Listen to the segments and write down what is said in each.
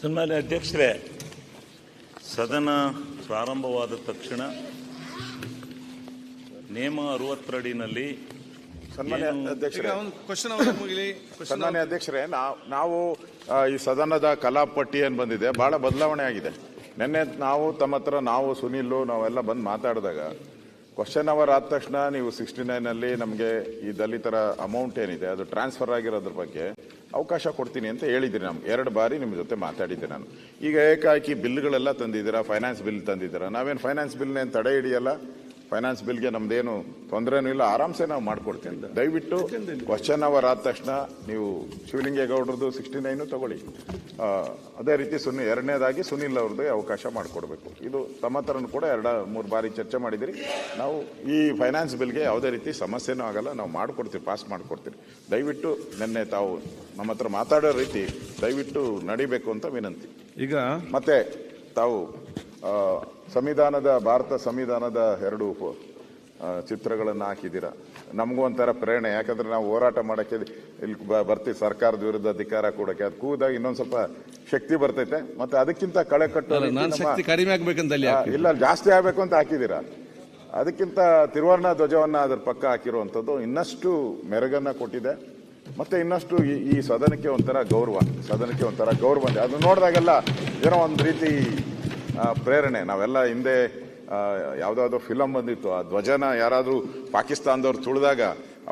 ಸನ್ಮಾನ್ಯ ಅಧ್ಯಕ್ಷರೇ ಸದನ ಪ್ರಾರಂಭವಾದ ತಕ್ಷಣ ನೇಮ ಅರವತ್ತರಡಿನಲ್ಲಿ ಸನ್ಮಾನ್ಯ ಅಧ್ಯಕ್ಷರೇ. ಸನ್ಮಾನ್ಯ ಅಧ್ಯಕ್ಷರೇ ನಾವು ನಾವು ಈ ಸದನದ ಕಲಾಪಟ್ಟಿ ಏನು ಬಂದಿದೆ. ಬಹಳ ಬದಲಾವಣೆ ಆಗಿದೆ. ನಿನ್ನೆ ನಾವು ತಮ್ಮ ಹತ್ರ ನಾವು ಸುನಿಲ್ ನಾವೆಲ್ಲ ಬಂದು ಮಾತಾಡಿದಾಗ ಕ್ವಶನ್ ಅವರ್ ಆದ ತಕ್ಷಣ ನೀವು ಸಿಕ್ಸ್ಟಿ ನೈನಲ್ಲಿ ನಮಗೆ ಈ ದಲಿತರ ಅಮೌಂಟ್ ಏನಿದೆ, ಅದು ಟ್ರಾನ್ಸ್ಫರ್ ಆಗಿರೋದ್ರ ಬಗ್ಗೆ ಅವಕಾಶ ಕೊಡ್ತೀನಿ ಅಂತ ಹೇಳಿದ್ರಿ ನಮ್ಗೆ. ಎರಡು ಬಾರಿ ನಿಮ್ಮ ಜೊತೆ ಮಾತಾಡಿದ್ದೆ ನಾನು. ಈಗ ಏಕಾಕಿ ಬಿಲ್ಗಳೆಲ್ಲ ತಂದಿದ್ದೀರಾ? Finance bill ತಂದಿದ್ದೀರಾ? ನಾವೇನು ಫೈನಾನ್ಸ್ ಬಿಲ್ನೇನು ತಡೆ ಹಿಡಿಯಲ್ಲ? ಫೈನಾನ್ಸ್ ಬಿಲ್ಗೆ ನಮ್ದೇನು ತೊಂದರೆನೂ ಇಲ್ಲ ಆರಾಮ್ಸೆ ನಾವು ಮಾಡ್ಕೊಡ್ತೀನಿ ದಯವಿಟ್ಟು ಕ್ವಶನ್ ಅವರ್ ಆದ ತಕ್ಷಣ ನೀವು ಶಿವಲಿಂಗೇಗೌಡರದು ಸಿಕ್ಸ್ಟಿ ನೈನು ತಗೊಳ್ಳಿ ಅದೇ ರೀತಿ ಸುನಿ ಎರಡನೇದಾಗಿ ಸುನಿಲ್ ಅವ್ರದ್ದು ಅವಕಾಶ ಮಾಡಿಕೊಡ್ಬೇಕು. ಇದು ತಮ್ಮ ಹತ್ರನೂ ಕೂಡ ಎರಡು ಮೂರು ಬಾರಿ ಚರ್ಚೆ ಮಾಡಿದಿರಿ. ನಾವು ಈ ಫೈನಾನ್ಸ್ ಬಿಲ್ಗೆ ಯಾವುದೇ ರೀತಿ ಸಮಸ್ಯೆನೂ ಆಗಲ್ಲ ನಾವು ಮಾಡಿಕೊಡ್ತೀವಿ ಪಾಸ್ ಮಾಡಿಕೊಡ್ತೀವಿ. ದಯವಿಟ್ಟು ನಿನ್ನೆ ತಾವು ನಮ್ಮ ಹತ್ರ ಮಾತಾಡೋ ರೀತಿ ದಯವಿಟ್ಟು ನಡಿಬೇಕು ಅಂತ ವಿನಂತಿ. ಈಗ ಮತ್ತೆ ತಾವು ಸಂವಿಧಾನದ ಭಾರತ ಸಂವಿಧಾನದ ಎರಡು ಚಿತ್ರಗಳನ್ನು ಹಾಕಿದ್ದೀರಾ. ನಮಗೂ ಒಂಥರ ಪ್ರೇರಣೆ. ಯಾಕಂದ್ರೆ ನಾವು ಹೋರಾಟ ಮಾಡೋಕ್ಕೆ ಇಲ್ಲಿ ಬ- ಬರ್ತೀವಿ ಸರ್ಕಾರದ ವಿರುದ್ಧ ಅಧಿಕಾರ ಕೊಡೋಕ್ಕೆ. ಅದು ಕೂದಾಗ ಇನ್ನೊಂದು ಸ್ವಲ್ಪ ಶಕ್ತಿ ಬರ್ತೈತೆ. ಮತ್ತು ಅದಕ್ಕಿಂತ ಕಳೆ ಕಟ್ಟೋ ಕಡಿಮೆ ಆಗಬೇಕಂತ ಇಲ್ಲ ಜಾಸ್ತಿ ಆಗಬೇಕು ಅಂತ ಹಾಕಿದ್ದೀರಾ. ಅದಕ್ಕಿಂತ ತಿರುವರ್ಣ ಧ್ವಜವನ್ನು ಅದ್ರ ಪಕ್ಕ ಹಾಕಿರುವಂಥದ್ದು ಇನ್ನಷ್ಟು ಮೆರಗನ್ನು ಕೊಟ್ಟಿದೆ. ಮತ್ತು ಇನ್ನಷ್ಟು ಈ ಈ ಸದನಕ್ಕೆ ಒಂಥರ ಗೌರವ ಸದನಕ್ಕೆ ಒಂಥರ ಗೌರವ. ಅದು ನೋಡಿದಾಗೆಲ್ಲ ಏನೋ ಒಂದು ರೀತಿ ಪ್ರೇರಣೆ. ನಾವೆಲ್ಲ ಹಿಂದೆ ಯಾವುದಾದ್ರು ಫಿಲಮ್ ಬಂದಿತ್ತು. ಆ ಧ್ವಜನ ಯಾರಾದರೂ ಪಾಕಿಸ್ತಾನದವ್ರು ತುಳಿದಾಗ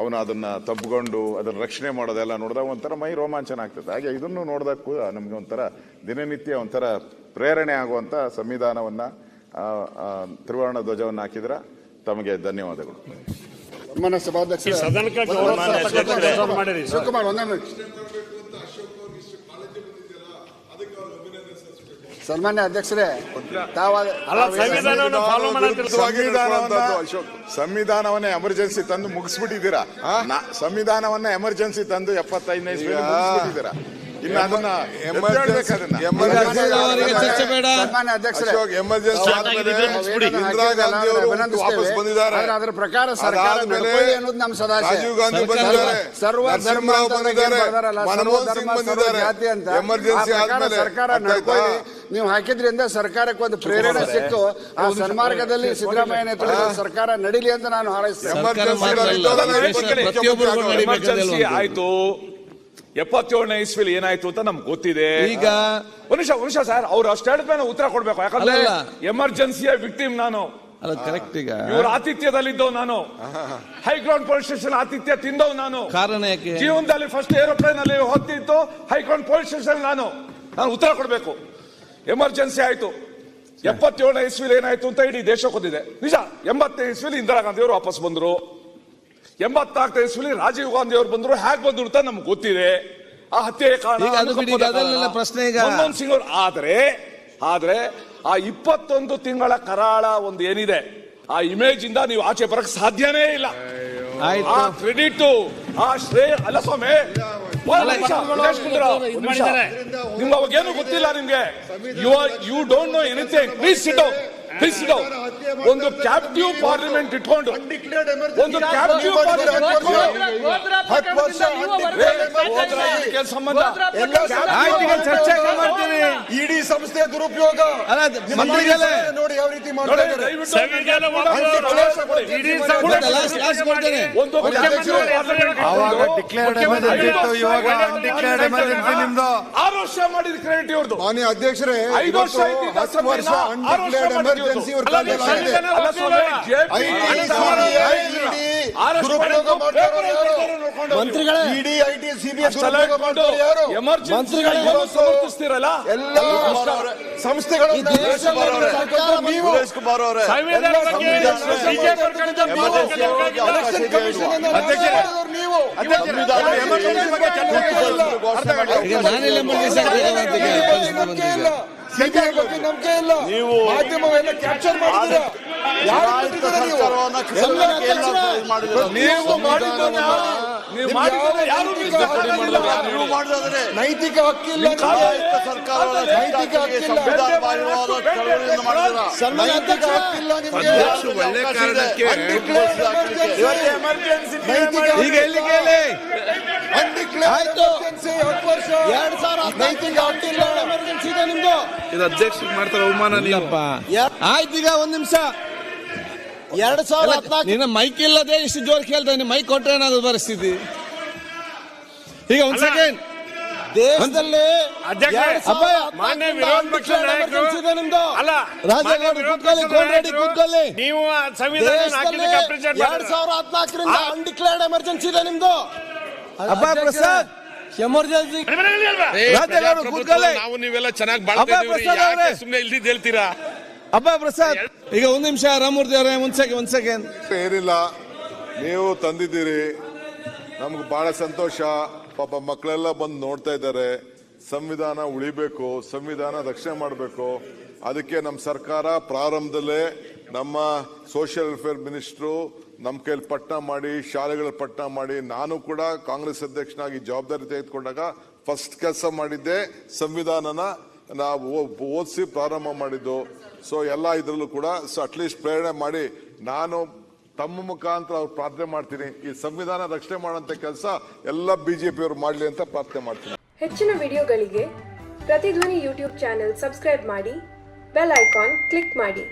ಅವನು ಅದನ್ನ ತಬ್ಕೊಂಡು ಅದನ್ನ ರಕ್ಷಣೆ ಮಾಡೋದೆಲ್ಲ ನೋಡಿದಾಗ ಒಂಥರ ಮೈ ರೋಮಾಂಚನ ಆಗ್ತದೆ. ಹಾಗೆ ಇದನ್ನು ನೋಡಿದಾಗ ಕೂಡ ನಮಗೆ ಒಂಥರ ದಿನನಿತ್ಯ ಒಂಥರ ಪ್ರೇರಣೆ ಆಗುವಂಥ ಸಂವಿಧಾನವನ್ನ ತ್ರಿವರ್ಣ ಧ್ವಜವನ್ನು ಹಾಕಿದ್ರೆ ತಮಗೆ ಧನ್ಯವಾದಗಳು. ಸನ್ಮಾನ್ಯ ಸಭಾಧ್ಯಕ್ಷರೇ ಸದನಕ್ಕೆ ಗೌರವ ಸನ್ಮಾನ್ಯ ತರ್ತಕ್ಕಂಥ ಅಧ್ಯಕ್ಷರೇ. ಕೆಲಸ ಮಾಡಿರಿ ಸರ್. ಶಿವಕುಮಾರ್ ಒಂದೇ ನಿಮಿಷ. ಸನ್ಮಾನ್ಯ ಅಧ್ಯಕ್ಷರೇ ಸಂವಿಧಾನವನ್ನೇ ಅಲ್ಲ ಸಂವಿಧಾನವನ್ನು ಎಮರ್ಜೆನ್ಸಿ ತಂದು ಮುಗಿಸ್ಬಿಟ್ಟಿದ್ದೀರಾ? ಸಂವಿಧಾನವನ್ನ ಎಮರ್ಜೆನ್ಸಿ ತಂದು ಎಪ್ಪತ್ತೈದನೇ ಸರ್ವಧರ್ಮ ಮುಗಿಸ್ಬಿಟ್ಟಿದ್ದೀರಾ? ಸನ್ಮಾನ್ಯ ಅಧ್ಯಕ್ಷರೇ ಅದರ ಪ್ರಕಾರ ರಾಜೀವ್ ಗಾಂಧಿ ಬಂದಿದ್ದಾರೆ. ಸರ್ವ ಧರ್ಮ ಬಂದಿದ್ದಾರೆ. ಸರ್ವ ಮನಮೋಹನ್ ಸಿಂಗ್ ಬಂದಿದ್ದಾರೆ. ಜಾತಿ ಅಂತ. ಎಮರ್ಜೆನ್ಸಿ ಆದ್ಮೇಲೆ ಸರ್ಕಾರ ನಡ್ಕೊಳ್ಳಿ. ನೀವು ಹಾಕಿದ್ರಿಂದ ಸರ್ಕಾರಕ್ಕೆ ಒಂದು ಪ್ರೇರಣೆ ಸಿಕ್ಕು. ಆ ಸನ್ಮಾರ್ಗದಲ್ಲಿ ಸಿದ್ದರಾಮಯ್ಯ ನೇತೃತ್ವದ ಸರ್ಕಾರ ನಡೀಲಿ ಅಂತ ನಾನು ಹಾರೈಸ್ತೇನೆ. ಆಯ್ತು. ಎಪ್ಪತ್ತೇಳನೇ ಇಸ್ವಿಲಿ ಏನಾಯ್ತು ಅಂತ ನಮ್ಗೆ ಗೊತ್ತಿದೆ. ಈಗ ಮನುಷ್ಯ ಮನುಷ್ಯ ಸರ್. ಅವ್ರು ಅಷ್ಟು ಹೇಳಿದ್ಮೇಲೆ ಉತ್ತರ ಕೊಡ್ಬೇಕು. ಯಾಕಂದ್ರೆ ಎಮರ್ಜೆನ್ಸಿಯ ವಿಕ್ಟಿಮ್ ನಾನು. ಅಲ್ಲ ಕರೆಕ್ಟ್ ಈಗ. ಇವ್ರ ಆತಿಥ್ಯದಲ್ಲಿದ್ದವ್ ನಾನು. ಹೈಗ್ರೌಂಡ್ ಪೊಲೀಸ್ ಸ್ಟೇಷನ್ ಆತಿಥ್ಯ ತಿಂದವ್ ನಾನು. ಕಾರಣ ಯಾಕೆ? ಜೀವನದಲ್ಲಿ ಫಸ್ಟ್ ಏರೋಪ್ಲೇನ್ ಅಲ್ಲಿ ಹೊತ್ತಿತ್ತು ಹೈಗ್ರೌಂಡ್ ಪೊಲೀಸ್ ಸ್ಟೇಷನ್ ನಾನು. ನಾನು ಉತ್ತರ ಕೊಡ್ಬೇಕು. ಎಮರ್ಜೆನ್ಸಿ ಆಯ್ತು. ಎಪ್ಪತ್ತೇಳನೇ ಇಸ್ವಿಲಿ ಏನಾಯ್ತು ಅಂತ ಇಡೀ ದೇಶ ಗೊತ್ತಿದೆ. ನಿಜ ಎಂಬತ್ತನೇ ಇಸ್ವಿಲಿ ಇಂದಿರಾ ಗಾಂಧಿ ಅವರು ವಾಪಸ್ ಬಂದ್ರು. ಎಂಬತ್ನಾಲ್ಕನೇ ಇಸ್ವಿಲಿ ರಾಜೀವ್ ಗಾಂಧಿ ಅವರು ಬಂದ್ರು. ಹೇಗೆ ಬಂದ್ರು ಅಂತ ನಮ್ಗೆ ಗೊತ್ತಿದೆ. ಆ ಹತ್ಯೆ ಕಾರಣ. ಪ್ರಶ್ನೆ ಈಗ. ಮನಮೋಹನ್ ಸಿಂಗ್ ಅವರು. ಆದ್ರೆ ಆದ್ರೆ ಆ ಇಪ್ಪತ್ತೊಂದು ತಿಂಗಳ ಕರಾಳ ಒಂದು ಏನಿದೆ ಆ ಇಮೇಜ್ ಇಂದ ನೀವು ಆಚೆ ಬರಕ್ ಸಾಧ್ಯನೇ ಇಲ್ಲ. ಆ ಕ್ರೆಡಿಟ್ ಆ ಶ್ರೇಯ ಅಲ್ಲ ಸ್ವಾಮಿ. ನಿಮ್ಗೆ ಅವಾಗ ಏನು ಗೊತ್ತಿಲ್ಲ ನಿಮ್ಗೆ. You are you don't know anything please sit please sit ಒಂದು ಕ್ಯಾಪ್ಟಿವ್ ಪಾರ್ಲಿಮೆಂಟ್ ಇಟ್ಕೊಂಡು ಒಂದು ಕ್ಯಾಪ್ಟಿವ್ ಪಾರ್ಲಿಮೆಂಟ್ ಸಂಬಂಧ ಇಡೀ ಸಂಸ್ಥೆ ದುರುಪಯೋಗ. ಮಂತ್ರಿಗಳೇ. ನೋಡಿ ಯಾವ ರೀತಿ ನೋಡಿ, ಮಾಡ್ತಾ ಇದ್ದಾರೆ ಎಮರ್ಜೆನ್ಸಿ ಲಾಸ್ಟ್ ಆರು ವರ್ಷ ಮಾಡಿದ ಕ್ರೆಡಿಟ್ ಇವ್ರದ್ದು ಮಾನ್ಯ ಅಧ್ಯಕ್ಷರೇ ಐದು ವರ್ಷ ಇದ್ದಿದ್ದ ಹತ್ತು ವರ್ಷ ಅಸೆಂಬ್ಲಿನ ಆರು ವರ್ಷ ಮಾಡಿದ್ದು ಅಲ್ಲ, ಹೋಗಿ. ಇಡಿ ಐಟಿ ಸಿಬಿಎಸ್ ಯಾರು? ಸಮರ್ಥಿಸ್ತೀರಲ್ಲ? ಎಲ್ಲ ಸಂಸ್ಥೆಗಳು ನೀವು ನಾನೆಲ್ಲ ಸಿಬಿಐ ಬಗ್ಗೆ ನಂಬಿಕೆ ಇಲ್ಲ. ಮಾಧ್ಯಮವೆಲ್ಲ ಕ್ಯಾಪ್ಚರ್ ಮಾಡಿದ್ದೀರಾ? ಯಾರು ಬಿಟ್ಟಿದ್ದೀರಾ ನೀವು? ಎಲ್ಲ ಅಧ್ಯಕ್ಷರೇ, ನೀವು ಮಾಡಿದ್ದನ್ನ ನೀವು ಮಾಡಿದ್ರೆ ಯಾರು. ನೈತಿಕ ಹಕ್ಕಿಲ್ಲ ಸರ್ಕಾರ ನೈತಿಕ ಹಕ್ಕಿಲ್ಲ ನೈತಿಕ ಹಕ್ಕಿಲ್ಲ. ನಿಮಗೆ. ನೈತಿಕ ಕೇಳಿ Undeclared ಆಯ್ತು. ಹತ್ತು ವರ್ಷ ಎರಡ್ ಸಾವಿರ ಎಮರ್ಜೆನ್ಸಿ ಇದೆ ನಿಮ್ದು. ಇದು ಅಧ್ಯಕ್ಷರಿಗೆ ಮಾಡ್ತಾರೆ ಅವಮಾನ ನೀವು. ಆಯ್ತು ಈಗ ಒಂದ್ ನಿಮಿಷ. ಎರಡ್ ಸಾವಿರ ನಿನ್ನ ಮೈಕ್ ಇಲ್ಲದೆ ಇಷ್ಟು ಜೋರ್ ಕೇಳ್ತಾನೆ ಮೈಕ್ ಕೊಟ್ರೆ ಏನಾದ್ರು ಪರಿಸ್ಥಿತಿ? ಈಗ ಒಂದ್. ಸೆಕೆಂಡ್ ದೇಶದಲ್ಲಿ ಮಾನ್ಯ ವಿರೋಧ ನಾಯಕರು- ನಿಮ್ದು. ಅಲ್ಲ ರಾಜೇಗೌಡ ಕೂತ್ಕೊಳ್ಳಿ ಪಕ್ಷದ ಕೂತ್ಕೊಳ್ಳಿ. ನೀವು ಸಂವಿಧಾನ ಹಾಕಿದ್ದಕ್ಕೆ appreciate ಎರಡ್. ಸಾವಿರ ಹದಿನಾಲ್ಕರಿಂದ ಅನ್ಡಿಕ್ಲೇರ್ಡ್ ಎಮರ್ಜೆನ್ಸಿ ಇದೆ ನಿಮ್ದು. ಅಬ್ಬ ಪ್ರಸಾದ್! ಎಮರ್ಜೆನ್ಸಿ ಕೂತ್ಕೊಳ್ಳಿ. ನಾವು ನೀವೆಲ್ಲ ಚೆನ್ನಾಗಿ ಅಬ್ಬಾ ಬಾಳ್ತಾ ಪ್ರಸಾದ್ ಸುಮ್ಮನೆ ಇಲ್ದಿದ್ದು ಹೇಳ್ತೀರಾ? ಅಬ್ಬ ಪ್ರಸಾದ್! ಈಗ ಒಂದ್ ನಿಮಿಷ ರಾಮೂರ್ತಿ ಅವರೇ ಒಂದ್ ಸೆಕೆಂಡ್ ಒಂದ್ ಸೆಕೆಂಡ್ ಏನಿಲ್ಲ ನೀವು ತಂದಿದ್ದೀರಿ. ನಮ್ಗೆ ಬಹಳ ಸಂತೋಷ. ಪಾಪ ಮಕ್ಕಳೆಲ್ಲ ಬಂದು ನೋಡ್ತಾ ಇದ್ದಾರೆ. ಸಂವಿಧಾನ ಉಳಿಬೇಕು ಸಂವಿಧಾನ ರಕ್ಷಣೆ ಮಾಡಬೇಕು. ಅದಕ್ಕೆ ನಮ್ಮ ಸರ್ಕಾರ ಪ್ರಾರಂಭದಲ್ಲೇ ನಮ್ಮ ಸೋಷಿಯಲ್ ವೆಲ್ಫೇರ್ ಮಿನಿಸ್ಟ್ರು ನಮ್ಮ ಕೈಯಲ್ಲಿ ಪಟ್ಟಣ ಮಾಡಿ ಶಾಲೆಗಳ ಪಟ್ಟಣ ಮಾಡಿ ನಾನು ಕೂಡ ಕಾಂಗ್ರೆಸ್ ಅಧ್ಯಕ್ಷನಾಗಿ ಜವಾಬ್ದಾರಿ ತೆಗೆದುಕೊಂಡಾಗ ಫಸ್ಟ್ ಕೆಲಸ ಮಾಡಿದ್ದೆ. ಸಂವಿಧಾನನ ನಾವು ಓದಿಸಿ ಪ್ರಾರಂಭ ಮಾಡಿದ್ದು. ಸೊ ಎಲ್ಲ ಇದರಲ್ಲೂ ಕೂಡ ಸೊ ಅಟ್ಲೀಸ್ಟ್ ಪ್ರೇರಣೆ ಮಾಡಿ ನಾನು ತಮ್ಮ ಮುಖಾಂತರ ಅವ್ರು ಪ್ರಾರ್ಥನೆ ಮಾಡ್ತೀನಿ. ಈ ಸಂವಿಧಾನ ರಕ್ಷಣೆ ಮಾಡುವಂತ ಕೆಲಸ ಎಲ್ಲ ಬಿಜೆಪಿ ಅವರು ಮಾಡಲಿ ಅಂತ ಪ್ರಾರ್ಥನೆ ಮಾಡ್ತೀನಿ. ಹೆಚ್ಚಿನ ವಿಡಿಯೋಗಳಿಗೆ ಪ್ರತಿಧ್ವನಿ ಯೂಟ್ಯೂಬ್ ಚಾನೆಲ್ ಸಬ್ಸ್ಕ್ರೈಬ್ ಮಾಡಿ, ಬೆಲ್ ಐಕಾನ್ ಕ್ಲಿಕ್ ಮಾಡಿ.